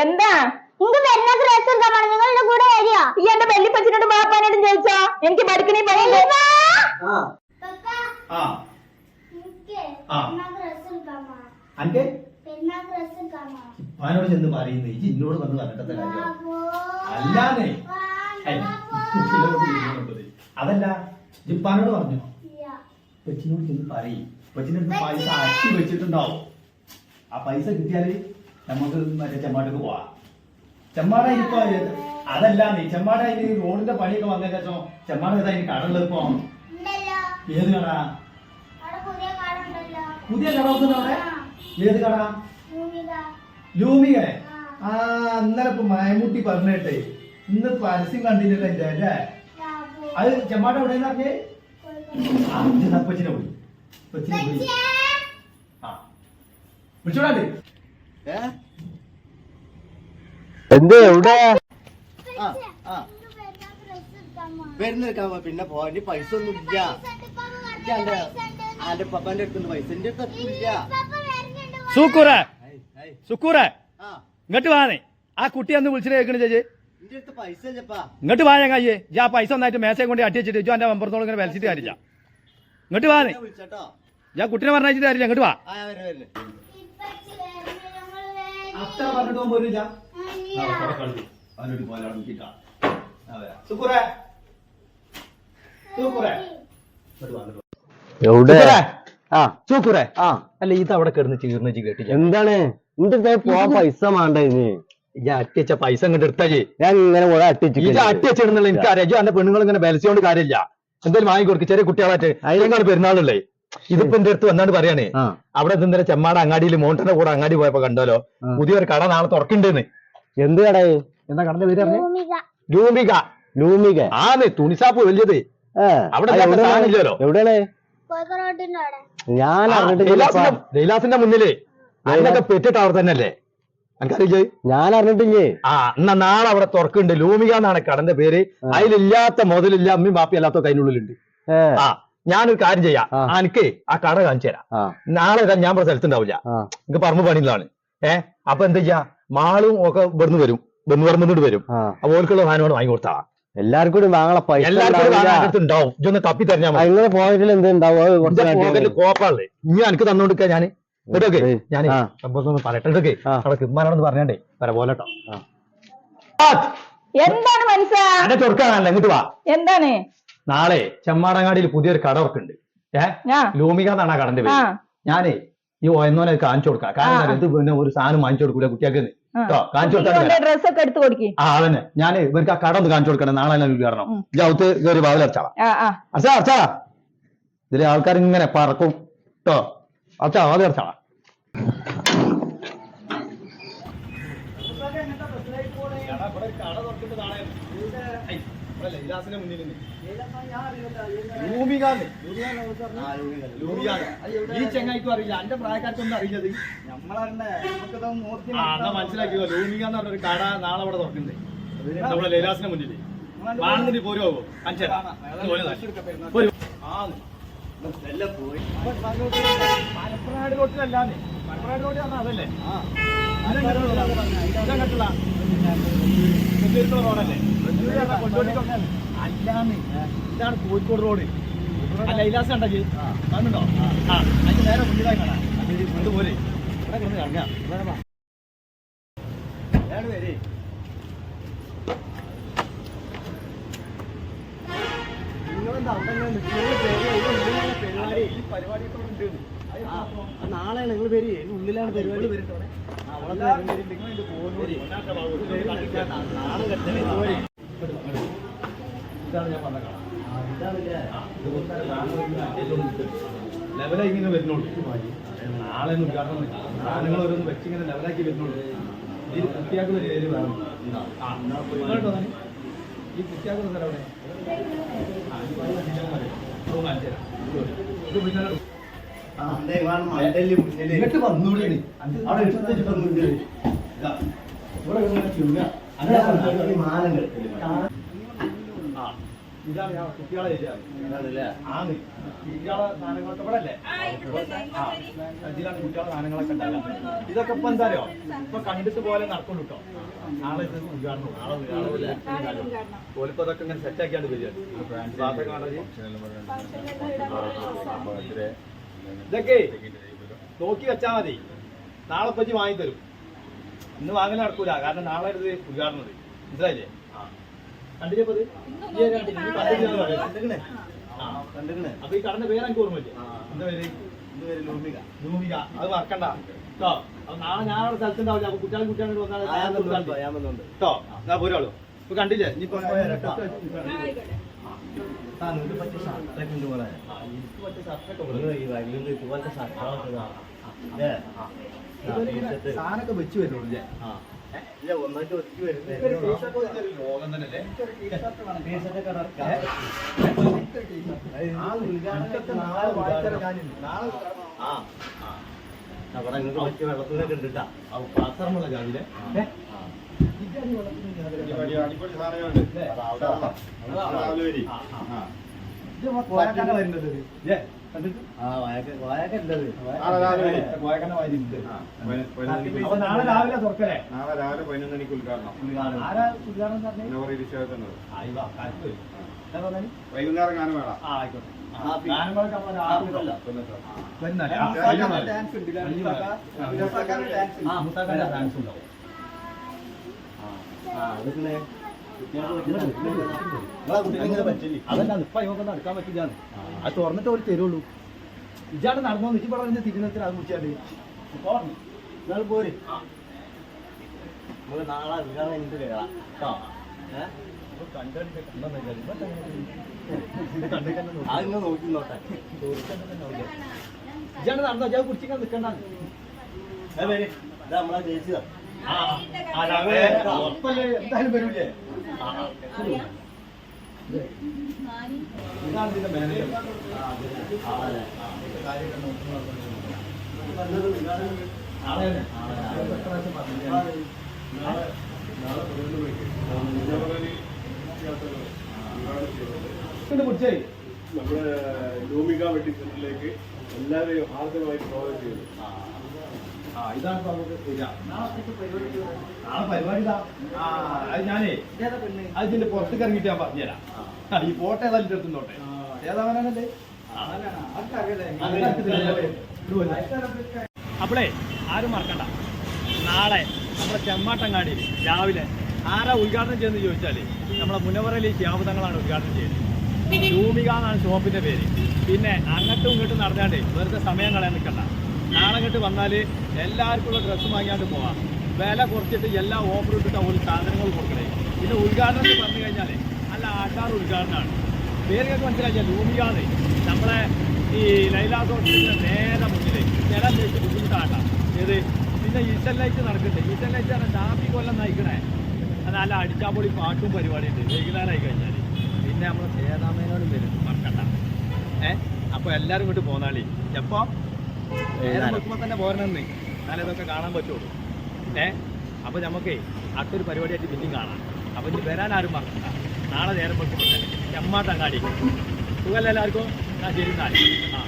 എന്താ? നിങ്ങക്ക് വരുന്ന ഡ്രസ് എടുക്കാൻ എന്റെ കൂടെ വരിക. ഈ എന്റെ വെല്ലിപ്പച്ചനോടും ബാപ്പാനോടും ചോദിച്ചോ? എനിക്ക് പഠിക്കണേ പണിയുണ്ട് ആ. ആ. ആ. അന്റെ ഉപ്പാനോട് ചെന്ന് പറയുന്നേ ഈ എന്നോട് വന്ന് പറഞ്ഞിട്ടത്തെ കാര്യം അല്ലാതെ. അതല്ല ജിപ്പാനോട് പറഞ്ഞു? കൊച്ചിനോട് ചെന്ന് പറയും. കൊച്ചിന്റെ അടുത്ത് പൈസ അട്ടി വെച്ചിട്ടുണ്ടാവും. ആ പൈസ കിട്ടിയാൽ നമുക്ക് മറ്റേ ചെമ്മാട്ടക്ക് പോവാം. ചെമ്മാട ഇപ്പൊ അതല്ല നീ ചെമ്മാട ഇനി റോഡിന്റെ പണിയൊക്കെ വന്നതിന് ശേഷം ചെമ്മാട ഏതാ ഇനി കടലിൽ ഇപ്പൊ? ഏത് കട? പുതിയ കട വെക്കുന്ന അവിടെ? ഏത് കട? ലൂമിക. ആ. ഇന്നലെ ഇപ്പൊ മയമുട്ടി പറഞ്ഞിട്ട് ഇന്ന് പരസ്യം കണ്ടില്ലല്ലോ എന്റെ അല്ലേ? അത് ചെമ്മാട എവിടെ ഇത് കൊച്ചിനെ പോയി കൊച്ചിനെ പോയി ആ. വിളിച്ചോടാണ്ട് എന്ത് എവിടെ? ആ ആ. വരുന്നേക്കാമ പിന്നെ പോയി പൈസ ഒന്നും ഇല്ല. അന്റെ പപ്പാന്റെ അടുത്തുണ്ട് പൈസ എന്റെ അടുത്ത് ഇല്ല സൂക്കൂറ. സുക്കൂറ. ആ. ഇങ്ങോട്ട് വാണേ ആ കുട്ടി അന്ന് വിളിച്ചിട്ട് കേൾക്കണ ചേച്ചി. ഇങ്ങോട്ട് വാ ഞാൻ കയ്യേ. ആ പൈസ ഒന്നായിട്ട് മേശയെ കൊണ്ട് അട്ടി വെച്ചിട്ട് ഇജോ എന്റെ മമ്പറത്തോളം ഇങ്ങനെ വലിച്ചിട്ട് കാര്യമില്ല. ഇങ്ങോട്ട് വിളിച്ചോട്ടോ. ഞാൻ കുട്ടിനെ പറഞ്ഞിട്ട് കാര്യമില്ല. ഇങ്ങോട്ട് വാ. ആ വരെ വരെ. അത്ര പറഞ്ഞിട്ട് പോകുമ്പോ സുക്കുറേ. സുക്കുറേ. വാ, ഇങ്ങോട്ട് വാ. എവിടെ? ആ. ആ. അല്ല ഇത് അവിടെ കിടന്ന് ചീർന്ന് ചീ കേട്ടില്ല. എന്താണ്? എന്റെ പോവാൻ പൈസ വേണ്ട ഇനി? ഞാൻ അട്ടിച്ച പൈസ ഇങ്ങോട്ട് എടുത്താ ഞാൻ ഇങ്ങനെ എനിക്ക് അട്ടിച്ചു അട്ടി വെച്ചിടുന്നുള്ള എനിക്കറിയാം ഇജ്ജ് എന്റെ പെണ്ണുങ്ങൾ ഇങ്ങനെ കൊണ്ട് കാര്യമില്ല. എന്തായാലും വാങ്ങി കൊടുക്കും. ചെറിയ കുട്ടികളായിട്ട് അതിലെങ്ങാണ് പെരുന്നാളല്ലേ ഇതിപ്പോ എന്റെ അടുത്ത് വന്നാണ് പറയാനേ അവിടെ ഇന്നലെ ചെമ്മാട അങ്ങാടിയിൽ മോണ്ടന്റെ കൂടെ അങ്ങാടി പോയപ്പോ കണ്ടല്ലോ. പുതിയൊരു കട നാളെ തുറക്കണ്ടെന്ന്. എന്ത് കടയെ എന്താ കടന്റെ പേര് പറഞ്ഞു? ലൂമിക. ലൂമിക. ആന്ന് തുണിസാപ്പ് വലിയത്. അവിടെ? സാധനമില്ലല്ലോ. എവിടെയാണ്? ഞാൻ അറിഞ്ഞിട്ടില്ല ലൈലാസിന്റെ- മുന്നിലേ. അതിനൊക്കെ പെറ്റിട്ട് അവിടെ തന്നെയല്ലേ? എനിക്കറിയില്ലേ ഞാൻ അറിഞ്ഞിട്ടില്ലേ? ആ എന്നാ നാളെ അവിടെ തുറക്കുന്നുണ്ട്. ലൂമിക എന്നാണ് കടന്റെ പേര്. അതിലില്ലാത്ത മുതലില്ല അമ്മയും ബാപ്പി അല്ലാത്ത അതിനുള്ളിലുണ്ട് ആ ഞാനൊരു കാര്യം ചെയ്യാം. എനിക്ക് ആ കട കാണിച്ചു തരാം. ആ. നാളെ ഞാൻ ഇവിടെ സ്ഥലത്തുണ്ടാവില്ല. എനിക്ക് പറമ്പ് പണിയുന്നതാണ് ഏ? അപ്പൊ എന്താ ചെയ്യാ? മാളും ഒക്കെ ഇവിടുന്ന് വരും. ഇവിടുന്ന് പറഞ്ഞിട്ട് വരും. അപ്പൊ ഓർക്കുള്ള സാധനം വാങ്ങി കൊടുത്താ. എല്ലാവർക്കും കൂടി വാങ്ങളെ പൈസ ഉണ്ടാവും. ഇതൊന്ന് തപ്പി തരഞ്ഞാ ആ, മതി എന്ത് ഉണ്ടാവും. കോപ്പാളേ. ഇനി എനിക്ക് തന്നോണ്ടിക്ക ഞാൻ. ഇതൊക്കെ ഞാൻ. സംഭവം പറയട്ടെ. ഇതൊക്കെ. അവിടെ കിമ്മാനാണെന്ന് പറഞ്ഞേ വരെ പോലെട്ടോ എന്താണ് മനസ്സാ? അന്നെ ചൊറുക്കാണല്ലോ ഇങ്ങോട്ട് വാ. എന്താണ്? നാളെ ചെമ്മാടങ്ങാടിയിൽ പുതിയൊരു കട ഉറക്കുന്നുണ്ട് ഏ? ആ. ലൂമിക എന്നാണ് ആ കടന്റെ പേര്. ഞാനേ ഈ ഒയന്നോനെ കാണിച്ചു കൊടുക്കാം. കാരണം. ഇത് പിന്നെ ഒരു സാധനം വാങ്ങിച്ചു കൊടുക്കൂല കുട്ടിയാക്ക് കേട്ടോ കാണിച്ചു കൊടുക്കാൻ ഡ്രസ് ഒക്കെ എടുത്തു കൊടുക്കി. ആ അതന്നെ. ഞാൻ ഇവർക്ക് ആ കട ഒന്ന് കാണിച്ചു കൊടുക്കണം നാളെ ഞാൻ ഉം. ജൗത്ത് കയറി വാതിൽ അടച്ചാളാം. അച്ഛാ അച്ഛാ ഇതിലെ ആൾക്കാർ ഇങ്ങനെ പറക്കും. കേട്ടോ അച്ഛാ വാതിൽ അടച്ചാളാം. ഈ ചെങ്ങായിക്കും അറിയില്ല. എന്റെ പ്രായക്കാർക്കൊന്നും അറിയില്ലത്. എന്നാ മനസ്സിലാക്കിയോ ലൂമിക എന്ന് പറഞ്ഞൊരു കട നാളെ അവിടെ തുറക്കുന്നുണ്ട്. നമ്മളെ ലൈലാസിന്റെ മുന്നിൽ വാണത്തിന് പോരോ എല്ലാം പോയി. മലപ്പുറം റോട്ടിലല്ലാന്ന് അല്ലാന്ന്. ഇതാണ് കോഴിക്കോട് റോഡ്. ലൈലാസ് കണ്ടത്? കാണുന്നുണ്ടോ ആ. അതിന് നേരെ മുന്നിലായി കാണാം. കൊണ്ട് പോരെ ഇവിടെ കിടന്ന് ഇറങ്ങാം ഏഴ് പേര്. നിങ്ങളെന്താ അവിടെ പരിപാടി ഈ പരിപാടി ഒക്കെ ഉണ്ട്. നാളെ നിങ്ങൾ പേര് ഇതിന്റെ ഉള്ളിലാണ് പരിപാടി? ലെവലായി ഇങ്ങനെ വരുന്നുള്ളൂ നാളെ ഉദ്ഘാടനം സാധനങ്ങൾ ഓരോന്ന് വെച്ച് ഇങ്ങനെ ലെവലാക്കി വരുന്നുള്ളൂ ഈ വൃത്തിയാക്കുന്ന ഏരി വേണം? ഈ വൃത്തിയാക്കുന്ന സ്ഥലം അവിടെ. ഇതാ. ഇതാണ് ഞാൻ കുട്ടികളെ ഏരിയ ആണ്. കുട്ടികളെ സാധനങ്ങളൊക്കെ ഇവിടെ. അല്ലേ ആ. ഇതിലാണ് കുട്ടികളെ സാധനങ്ങളൊക്കെ ഉണ്ടാകുക ഇതൊക്കെ ഇപ്പൊ എന്താറിയോ ഇപ്പൊ കണ്ടിട്ട് പോലെ നടക്കുള്ളൂ കേട്ടോ നാളെ ഇത് ഉദ്ഘാടനം. നാളെ ഉദ്ഘാടനം. പോലിപ്പോ അതൊക്കെ ഇങ്ങനെ സെറ്റ് ആക്കിയാണ്ട് വരികയാണ് ഭാഗത്തൊക്കെ കാണാൻ ഇതൊക്കെ നോക്കി വെച്ചാൽ മതി. നാളെ പറ്റി വാങ്ങി തരും. ഇന്ന് വാങ്ങൽ നടക്കൂല. കാരണം നാളെ ഇത് ഉദ്ഘാടനം. മനസ്സിലായില്ലേ. അപ്പൊ ഈ കടന്റെ പേര് എനിക്ക് ഓർമ്മയില്ലേ? എന്താ പേര്? ലൂമിക. അത് മറക്കണ്ട. കേട്ടോ അപ്പൊ നാളെ ഞാൻ അവിടെ സ്ഥലത്തുണ്ടാവില്ല. അപ്പൊ കുട്ടികളും കുട്ടികളും വന്നാൽ കേട്ടോ എന്നാ പോരാളൂ. ഇപ്പൊ കണ്ടില്ലേ? ഇനിയിപ്പോ എനിക്ക് പറ്റിയ ഷർട്ടൊക്കെ ഉണ്ട്. സാധനമൊക്കെ വെച്ച് അല്ലേ? ലോകം ഉദ്ഘാടനമൊക്കെ നാളെ വായിച്ചാൽ ഞാനില്ല. നാളെ പാത്രമുള്ള ജാതിയിലെ നാളെ രാവിലെ തുറക്കലേ നാളെ രാവിലെ പതിനൊന്ന് മണിക്ക് ഉദ്ഘാടനം ഉദ്ഘാടനം? വൈകുന്നേരം ഗാനം വേണം ആയിക്കോട്ടെ. ആ, ഗാനങ്ങളൊക്കെ നടക്കാൻ അത് തുറന്നിട്ട് ഒരു തരുള്ളൂ ഇജാണ്ട് നടന്നോ നിജി പറഞ്ഞ തിരുനത്തിൽ അത് കുടിച്ചാണ്ട് പോരണം നിങ്ങൾ പോര് നോക്കി നോട്ടെ ഇജാണ്ട് നടന്നോ ഇജാ കുടിച്ചിക്കാൻ ഇതാ നമ്മളാ ചേച്ചിതാ എന്തായാലും വരൂലേ ഇതാണ് ഇതിന്റെ മാനേജർ. നമ്മുടെ ലൂമിക വെഡിങ് സെന്ററിലേക്ക് എല്ലാവരെയും ഹാർദവമായി സ്വാഗതം ചെയ്യുന്നു ആ, ഇതാണ് ഇപ്പൊ നമുക്ക് ശരിയാ. നാളെ പരിപാടി ഇതാ. ആ, അത് ഞാനേ അത് ഇതിന്റെ പുറത്തേക്ക് ഇറങ്ങിയിട്ട് ഞാൻ പറഞ്ഞുതരാം. ഈ ഫോട്ടോ ഏതായാലും എടുത്തുണ്ടോട്ടെ ഏതാവാനല്ലേ അപ്പോളേ ആരും മറക്കണ്ട. നാളെ നമ്മുടെ ചെമ്മാട്ടങ്ങാടി രാവിലെ ആരാ ഉദ്ഘാടനം ചെയ്യുന്നത് ചോദിച്ചാൽ നമ്മളെ മുനവറലി ശ്യാമതങ്ങളാണ് ഉദ്ഘാടനം ചെയ്യുന്നത്. ഭൂമിക എന്നാണ് ഷോപ്പിന്റെ പേര്. പിന്നെ അങ്ങോട്ടും ഇങ്ങോട്ടും നടന്നാണ്ട് വെറുതെ സമയം കളയാൻ നിൽക്കണ്ട. നാളെ ഇങ്ങോട്ട് വന്നാൽ എല്ലാവർക്കും ഉള്ള ഡ്രസ്സ് വാങ്ങിയാണ്ട് പോവാം. വില കുറച്ചിട്ട് എല്ലാ ഓഫർ ഇട്ടിട്ട് ഒരു സാധനങ്ങൾ കൊടുക്കണേ. പിന്നെ ഉദ്ഘാടനം എന്ന് പറഞ്ഞു കഴിഞ്ഞാൽ നല്ല ആശാർ ഉദ്ഘാടനമാണ്. പേര് കേൾക്ക് മനസ്സിലാക്കിയ ലൂമിയാതെ നമ്മളെ ഈ ലൈലാസ് നേരെ മുന്നിൽ ചില ചേച്ചി ബുദ്ധിമുട്ടാട്ടാണ് ഏത്? പിന്നെ ഈസ്റ്റർ ലൈറ്റ് നടക്കട്ടെ ഈസ്റ്റർ ലൈറ്റ് ആണ് ഡാബി കൊല്ലം നയിക്കണേ. നല്ല അടിച്ചാപ്പൊളി പാട്ടും പരിപാടിയുണ്ട്. വൈകുന്നേരമായി കഴിഞ്ഞാൽ പിന്നെ നമ്മൾ സേതാമേനോട് വരും. മറക്കണ്ട. ഏ? അപ്പോൾ എല്ലാവരും ഇങ്ങോട്ട് പോന്നാളി എപ്പോൾ നേരം വെക്കുമ്പോൾ തന്നെ പോരണമെന്ന് എന്നാലേ ഇതൊക്കെ കാണാൻ പറ്റുള്ളൂ. ഏ? അപ്പോൾ നമുക്കേ അടുത്തൊരു പരിപാടിയായിട്ട് പിന്നെയും കാണാം. അപ്പോൾ ഇനി വരാൻ ആരും മറക്കണ്ട. നാളെ നേരം വെക്കുമ്പോൾ ചെമ്മാട്ടങ്ങാടി സുഖമല്ല എല്ലാവർക്കും? ആ ശരി ആ.